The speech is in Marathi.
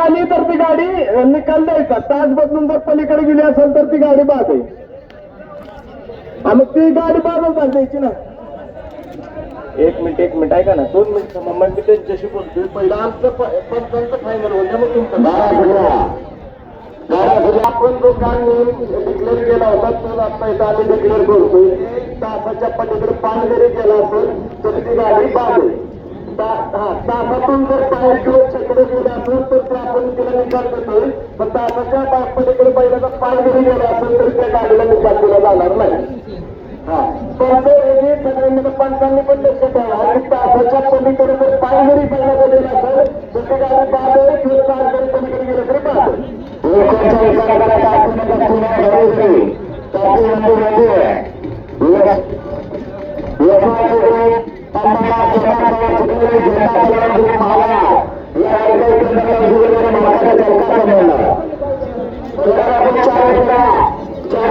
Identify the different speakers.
Speaker 1: आली तर ती गाडी निकाल द्यायचा. तास बदलून जर पलीकडे गेली असेल तर ती गाडी बाद आहे. मग ती गाडी बाजूला द्यायची ना. एक मिनिट एक मिनिट ऐका ना. दोन मिनिट. मग मी त्यांच्याशी बोलतोय. पहिलं आमचं पंचांचं फायनल होतं मग तुमचं. आपण जो काल डिक्लेअर केला होता. तो आता इथं आम्ही डिक्लेअर करतोय. तासाच्या पलीकडे पाय जरी गेला असेल तर ती गाडी बाद आहे. ता- हा, तासातून जर पाय किंवा छकडे विचार करतोय. फक्त आता त्या असेल तरी त्या गाडीला निकाल दिला जाणार नाही. पंचांनी पण लक्ष आणि तासाच्या पलीकडे जर पाय असेल तर ती गाडी पाहतोय किंवा चार पलीकडे तरी पाहतोय लोकांचा विचार करायचा